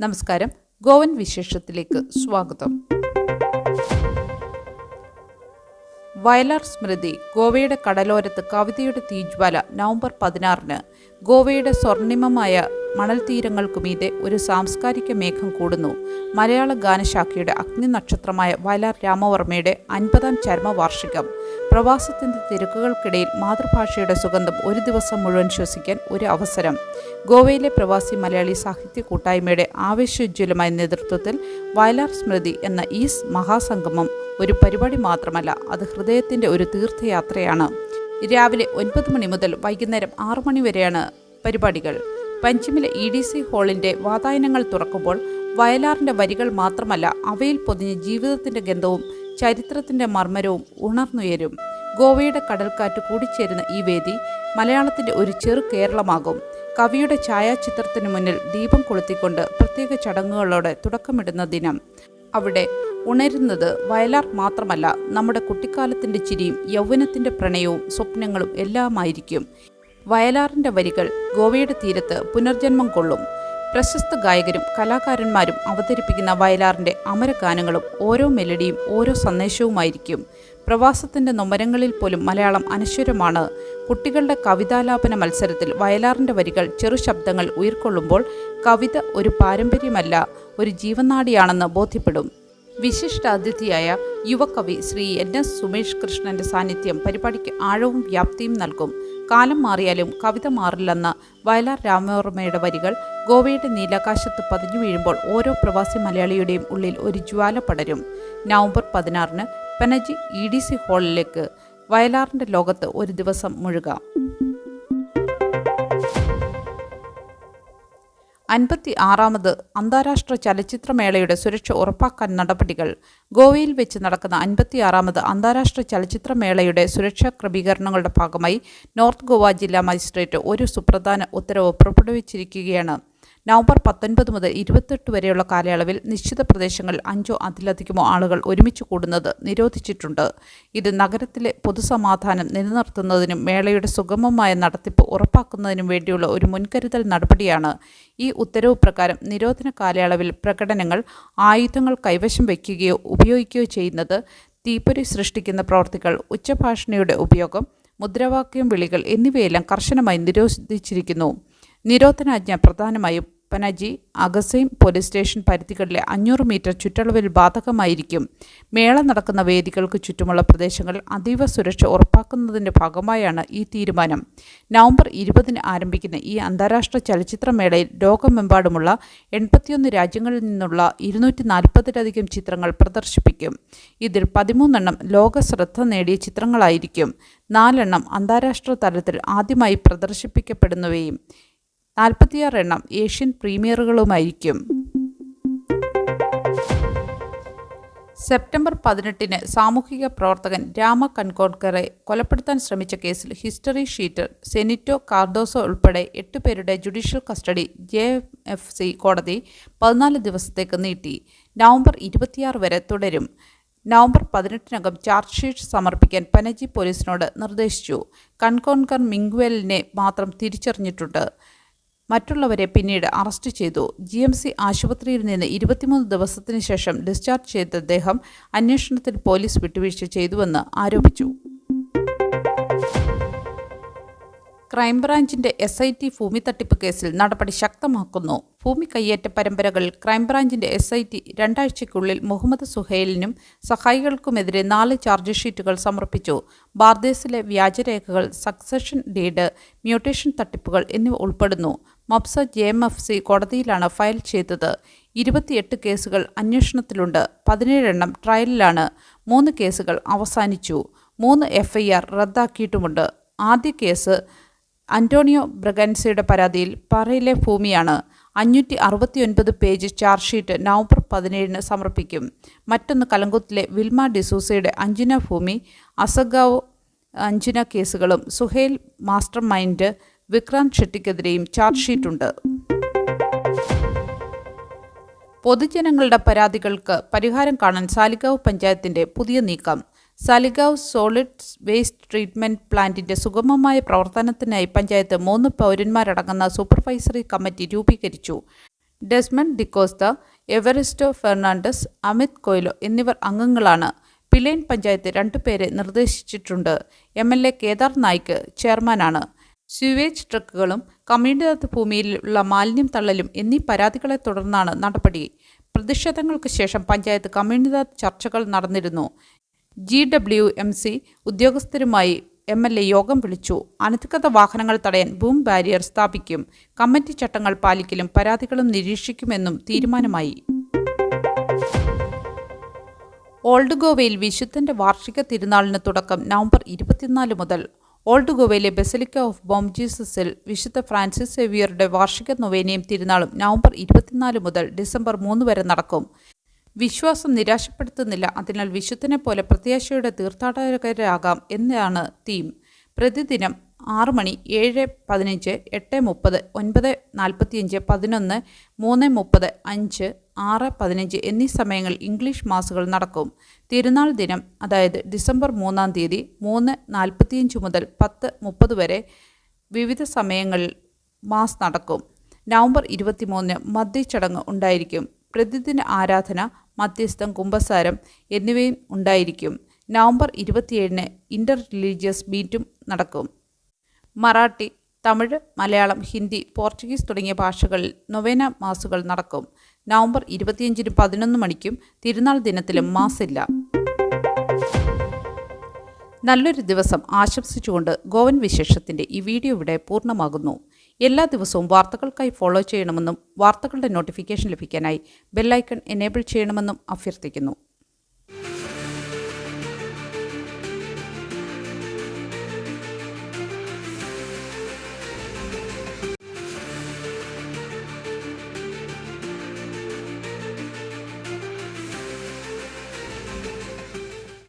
നമസ്കാരം. ഗോവൻ വിശേഷത്തിലേക്ക് സ്വാഗതം. വയലാർ സ്മൃതി ഗോവയുടെ കടലോരത്ത് കവിതയുടെ തീജ്വാല നവംബർ പതിനാറിന് ഗോവയുടെ സ്വർണിമമായ മണൽ തീരങ്ങൾക്കുമീതെ ഒരു സാംസ്കാരിക മേഘം കൂടുന്നു. മലയാള ഗാനശാഖയുടെ അഗ്നി നക്ഷത്രമായ വയലാർ രാമവർമ്മയുടെ അൻപതാം ചരമവാർഷികം. പ്രവാസത്തിന്റെ തിരക്കുകൾക്കിടയിൽ മാതൃഭാഷയുടെ സുഗന്ധം ഒരു ദിവസം മുഴുവൻ ശ്വസിക്കാൻ ഒരു അവസരം. ഗോവയിലെ പ്രവാസി മലയാളി സാഹിത്യ കൂട്ടായ്മയുടെ ആവേശോജ്വലമായ നേതൃത്വത്തിൽ വയലാർ സ്മൃതി എന്ന ഈ മഹാസംഗമം ഒരു പരിപാടി മാത്രമല്ല അത് ഹൃദയത്തിന്റെ ഒരു തീർത്ഥയാത്രയാണ്. രാവിലെ ഒൻപത് മണി മുതൽ വൈകുന്നേരം ആറു മണി വരെയാണ് പരിപാടികൾ. പഞ്ചിമിലെ ഇ ഡി സി ഹാളിന്റെ വാതായനങ്ങൾ തുറക്കുമ്പോൾ വയലാറിന്റെ വരികൾ മാത്രമല്ല അവയിൽ പൊതിഞ്ഞ ജീവിതത്തിന്റെ ഗന്ധവും ചരിത്രത്തിന്റെ മർമ്മരവും ഉണർന്നുയരും. ഗോവയുടെ കടൽക്കാറ്റ് കൂടിച്ചേരുന്ന ഈ വേദി മലയാളത്തിന്റെ ഒരു ചെറു കേരളമാകും. കവിയുടെ ഛായാചിത്രത്തിന് മുന്നിൽ ദീപം കൊളുത്തിക്കൊണ്ട് പ്രത്യേക ചടങ്ങുകളോടെ തുടക്കമിടുന്ന ദിനം. അവിടെ ഉണരുന്നത് വയലാർ മാത്രമല്ല നമ്മുടെ കുട്ടിക്കാലത്തിന്റെ ചിരിയും യൗവനത്തിന്റെ പ്രണയവും സ്വപ്നങ്ങളും എല്ലാമായിരിക്കും. വയലാറിന്റെ വരികൾ ഗോവയുടെ തീരത്ത് പുനർജന്മം കൊള്ളും. പ്രശസ്ത ഗായകരും കലാകാരന്മാരും അവതരിപ്പിക്കുന്ന വയലാറിന്റെ അമരഗാനങ്ങളും ഓരോ മെലഡിയും ഓരോ സന്ദേശവുമായിരിക്കും. പ്രവാസത്തിന്റെ നൊമ്പരങ്ങളിൽ പോലും മലയാളം അനശ്വരമാണ്. കുട്ടികളുടെ കവിതാലാപന മത്സരത്തിൽ വയലാറിന്റെ വരികൾ ചെറു ശബ്ദങ്ങൾ ഉയർക്കൊള്ളുമ്പോൾ കവിത ഒരു പാരമ്പര്യമല്ല ഒരു ജീവനാടിയാണെന്ന് ബോധ്യപ്പെടും. വിശിഷ്ട അതിഥിയായ യുവകവി ശ്രീ എൻ എസ് സുമേഷ് കൃഷ്ണന്റെ സാന്നിധ്യം പരിപാടിക്ക് ആഴവും വ്യാപ്തിയും നൽകും. കാലം മാറിയാലും കവിത മാറില്ലെന്ന് വയലാർ രാമവർമ്മയുടെ വരികൾ ഗോവയുടെ നീലാകാശത്ത് പതിഞ്ഞു വീഴുമ്പോൾ ഓരോ പ്രവാസി മലയാളിയുടെയും ഉള്ളിൽ ഒരു ജ്വാല പടരും. നവംബർ പതിനാറിന് പനജി ഇ ഡി സി ഹാളിലേക്ക് വയലാറിന്റെ ലോകത്ത് ഒരു ദിവസം മുഴുകാം. അൻപത്തി ആറാമത് അന്താരാഷ്ട്ര ചലച്ചിത്രമേളയുടെ സുരക്ഷ ഉറപ്പാക്കാൻ നടപടികൾ. ഗോവയിൽ വെച്ച് നടക്കുന്ന അൻപത്തിയാറാമത് അന്താരാഷ്ട്ര ചലച്ചിത്രമേളയുടെ സുരക്ഷാ ക്രമീകരണങ്ങളുടെ ഭാഗമായി നോർത്ത് ഗോവ ജില്ലാ മജിസ്ട്രേറ്റ് ഒരു സുപ്രധാന ഉത്തരവ് പുറപ്പെടുവിച്ചിരിക്കുകയാണ്. നവംബർ പത്തൊൻപത് മുതൽ ഇരുപത്തെട്ട് വരെയുള്ള കാലയളവിൽ നിശ്ചിത പ്രദേശങ്ങളിൽ അഞ്ചോ അതിലധികമോ ആളുകൾ ഒരുമിച്ച് കൂടുന്നത് നിരോധിച്ചിട്ടുണ്ട്. ഇത് നഗരത്തിലെ പൊതുസമാധാനം നിലനിർത്തുന്നതിനും മേളയുടെ സുഗമമായ നടത്തിപ്പ് ഉറപ്പാക്കുന്നതിനും വേണ്ടിയുള്ള ഒരു മുൻകരുതൽ നടപടിയാണ് ഈ ഉത്തരവ് പ്രകാരം നിരോധന കാലയളവിൽ പ്രകടനങ്ങൾ ആയുധങ്ങൾ കൈവശം വയ്ക്കുകയോ ഉപയോഗിക്കുകയോ ചെയ്യുന്നത് തീപ്പൊരി സൃഷ്ടിക്കുന്ന പ്രവർത്തികൾ ഉച്ചഭാഷണിയുടെ ഉപയോഗം മുദ്രാവാക്യം വിളികൾ എന്നിവയെല്ലാം കർശനമായി നിരോധിച്ചിരിക്കുന്നു. നിരോധനാജ്ഞ പ്രധാനമായും പനജി അഗസൈം പോലീസ് സ്റ്റേഷൻ പരിധികളിലെ അഞ്ഞൂറ് മീറ്റർ ചുറ്റളവിൽ ബാധകമായിരിക്കും. മേള നടക്കുന്ന വേദികൾക്ക് ചുറ്റുമുള്ള പ്രദേശങ്ങൾ അതീവ സുരക്ഷ ഉറപ്പാക്കുന്നതിന്റെ ഭാഗമായാണ് ഈ തീരുമാനം. നവംബർ ഇരുപതിന് ആരംഭിക്കുന്ന ഈ അന്താരാഷ്ട്ര ചലച്ചിത്രമേളയിൽ ലോകമെമ്പാടുമുള്ള എൺപത്തിയൊന്ന് രാജ്യങ്ങളിൽ നിന്നുള്ള ഇരുന്നൂറ്റി നാൽപ്പതിലധികം ചിത്രങ്ങൾ പ്രദർശിപ്പിക്കും. ഇതിൽ പതിമൂന്നെണ്ണം ലോക ശ്രദ്ധ നേടിയ ചിത്രങ്ങളായിരിക്കും. നാലെണ്ണം അന്താരാഷ്ട്ര തലത്തിൽ ആദ്യമായി പ്രദർശിപ്പിക്കപ്പെടുന്നവയും നാൽപ്പത്തിയാറ് എണ്ണം ഏഷ്യൻ പ്രീമിയറുകളുമായിരിക്കും. സെപ്റ്റംബർ പതിനെട്ടിന് സാമൂഹിക പ്രവർത്തകൻ രാമ കൺകോൺകറെ കൊലപ്പെടുത്താൻ ശ്രമിച്ച കേസിൽ ഹിസ്റ്ററി ഷീറ്റർ സെനിറ്റോ കാർഡോസോ ഉൾപ്പെടെ എട്ട് പേരുടെ judicial custody J F C കോടതി പതിനാല് ദിവസത്തേക്ക് നീട്ടി. നവംബർ ഇരുപത്തിയാറ് വരെ തുടരും. നവംബർ പതിനെട്ടിനകം ചാർജ് ഷീറ്റ് സമർപ്പിക്കാൻ പനജി പോലീസിനോട് നിർദ്ദേശിച്ചു. കൺകോൺകർ മിങ്വെലിനെ മാത്രം തിരിച്ചറിഞ്ഞിട്ടുണ്ട്. മറ്റുള്ളവരെ പിന്നീട് അറസ്റ്റ് ചെയ്തു. ജി എം സി ആശുപത്രിയിൽ നിന്ന് ഇരുപത്തിമൂന്ന് ദിവസത്തിന് ശേഷം ഡിസ്ചാർജ് ചെയ്ത അദ്ദേഹം അന്വേഷണത്തിൽ പോലീസ് വിട്ടുവീഴ്ച ചെയ്തുവെന്ന് ആരോപിച്ചു. ക്രൈംബ്രാഞ്ചിന്റെ എസ് ഐ ടി ഭൂമി തട്ടിപ്പ് കേസിൽ നടപടി ശക്തമാക്കുന്നു. ഭൂമി കയ്യേറ്റ പരമ്പരകൾ ക്രൈംബ്രാഞ്ചിന്റെ എസ് ഐ ടി രണ്ടാഴ്ചയ്ക്കുള്ളിൽ മുഹമ്മദ് സുഹൈലിനും സഹായികൾക്കുമെതിരെ നാല് ചാർജ് ഷീറ്റുകൾ സമർപ്പിച്ചു. ബാർദേസിലെ വ്യാജരേഖകൾ സക്സഷൻ ഡീഡ് മ്യൂട്ടേഷൻ തട്ടിപ്പുകൾ എന്നിവ ഉൾപ്പെടുന്നു. Mapusa J M F C കോടതിയിലാണ് ഫയൽ ചെയ്തത്. ഇരുപത്തിയെട്ട് കേസുകൾ അന്വേഷണത്തിലുണ്ട്. പതിനേഴെണ്ണം ട്രയലിലാണ്. മൂന്ന് കേസുകൾ അവസാനിച്ചു. മൂന്ന് എഫ്ഐആർ റദ്ദാക്കിയിട്ടുമുണ്ട്. ആദ്യ കേസ് അന്റോണിയോ ബ്രഗൻസയുടെ പരാതിയിൽ പറയിലെ ഭൂമിയാണ്. അഞ്ഞൂറ്റി അറുപത്തിയൊൻപത് പേജ് ചാർജ് ഷീറ്റ് നവംബർ പതിനേഴിന് സമർപ്പിക്കും. മറ്റൊന്ന് കലങ്കുത്തിലെ വിൽമ ഡിസൂസയുടെ അഞ്ജുന ഭൂമി അസഗാവ് അഞ്ജുന കേസുകളും സുഹേൽ മാസ്റ്റർ മൈൻഡ് വിക്രാന്ത് ഷെട്ടിക്കെതിരെയും ചാർജ് ഷീറ്റുണ്ട് പൊതുജനങ്ങളുടെ പരാതികൾക്ക് പരിഹാരം കാണാൻ സാലിഗാവ് പഞ്ചായത്തിന്റെ പുതിയ നീക്കം. സാലിഗാവ് സോളിഡ് വേസ്റ്റ് ട്രീറ്റ്മെന്റ് പ്ലാന്റിന്റെ സുഗമമായ പ്രവർത്തനത്തിനായി പഞ്ചായത്ത് മൂന്ന് പൗരന്മാരടങ്ങുന്ന സൂപ്പർവൈസറി കമ്മിറ്റി രൂപീകരിച്ചു. ഡെസ്മണ്ട് ഡിക്കോസ്ത എവറിസ്റ്റോ ഫെർണാണ്ടസ് അമിത് കൊയ്ലോ എന്നിവർ അംഗങ്ങളാണ്. പിലേൻ പഞ്ചായത്ത് രണ്ടുപേരെ നിർദ്ദേശിച്ചിട്ടുണ്ട്. M L A Kedar Naik ചെയർമാനാണ്. സ്യൂവേജ് ട്രക്കുകളും കമ്മ്യൂണിതത്ത് ഭൂമിയിലുള്ള മാലിന്യം തള്ളലും എന്നീ പരാതികളെ തുടർന്നാണ് നടപടി. പ്രതിഷേധങ്ങൾക്ക് ശേഷം പഞ്ചായത്ത് കമ്മ്യൂണിറ്റി ചർച്ചകൾ നടന്നിരുന്നു. ജി ഡബ്ല്യു എം സി ഉദ്യോഗസ്ഥരുമായി എം എൽ എ യോഗം വിളിച്ചു. അനധികൃത വാഹനങ്ങൾ തടയാൻ ബൂം ബാരിയർ സ്ഥാപിക്കും. കമ്മിറ്റി ചട്ടങ്ങൾ പാലിക്കലും പരാതികളും നിരീക്ഷിക്കുമെന്നും തീരുമാനമായി. ഓൾഡ് ഗോവയിൽ വിശുദ്ധന്റെ വാർഷിക തിരുനാളിന് തുടക്കം നവംബർ ഇരുപത്തിനാല് മുതൽ. ഓൾഡ് ഗോവയിലെ ബെസലിക്ക ഓഫ് ബോം ജീസസിൽ വിശുദ്ധ ഫ്രാൻസിസ് സേവിയറുടെ വാർഷിക നൊവേനയും തിരുനാളും നവംബർ ഇരുപത്തിനാല് മുതൽ ഡിസംബർ മൂന്ന് വരെ നടക്കും. വിശ്വാസം നിരാശപ്പെടുത്തുന്നില്ല. അതിനാൽ വിശുദ്ധനെ പോലെ പ്രത്യാശയുടെ തീർത്ഥാടകരാകാം എന്നാണ് തീം. പ്രതിദിനം ആറ് മണി ഏഴ് പതിനഞ്ച് എട്ട് മുപ്പത് ഒൻപത് നാൽപ്പത്തിയഞ്ച് പതിനൊന്ന് മൂന്ന് മുപ്പത് അഞ്ച് ആറ് പതിനഞ്ച് എന്നീ സമയങ്ങളിൽ ഇംഗ്ലീഷ് മാസുകൾ നടക്കും. തിരുനാൾ ദിനം അതായത് ഡിസംബർ മൂന്നാം തീയതി മൂന്ന് നാൽപ്പത്തിയഞ്ച് മുതൽ പത്ത് മുപ്പത് വരെ വിവിധ സമയങ്ങളിൽ മാസ് നടക്കും. നവംബർ ഇരുപത്തിമൂന്നിന് മദ്യച്ചടങ്ങ് ഉണ്ടായിരിക്കും. പ്രതിദിന ആരാധന മധ്യസ്ഥം കുംഭസാരം എന്നിവയും ഉണ്ടായിരിക്കും. നവംബർ ഇരുപത്തിയേഴിന് ഇന്റർ റിലീജിയസ് മീറ്റും നടക്കും. മറാഠി തമിഴ് മലയാളം ഹിന്ദി പോർച്ചുഗീസ് തുടങ്ങിയ ഭാഷകളിൽ നൊവേന മാസുകൾ നടക്കും. നവംബർ ഇരുപത്തിയഞ്ചിനും പതിനൊന്ന് മണിക്കും തിരുനാൾ ദിനത്തിലും മാസില്ല. നല്ലൊരു ദിവസം ആശംസിച്ചുകൊണ്ട് ഗോവൻ വിശേഷത്തിന്റെ ഈ വീഡിയോ ഇവിടെ പൂർണമാകുന്നു. എല്ലാ ദിവസവും വാർത്തകൾക്കായി ഫോളോ ചെയ്യണമെന്നും വാർത്തകളുടെ നോട്ടിഫിക്കേഷൻ ലഭിക്കാനായി ബെല്ലൈക്കൺ എനേബിൾ ചെയ്യണമെന്നും അഭ്യർത്ഥിക്കുന്നു.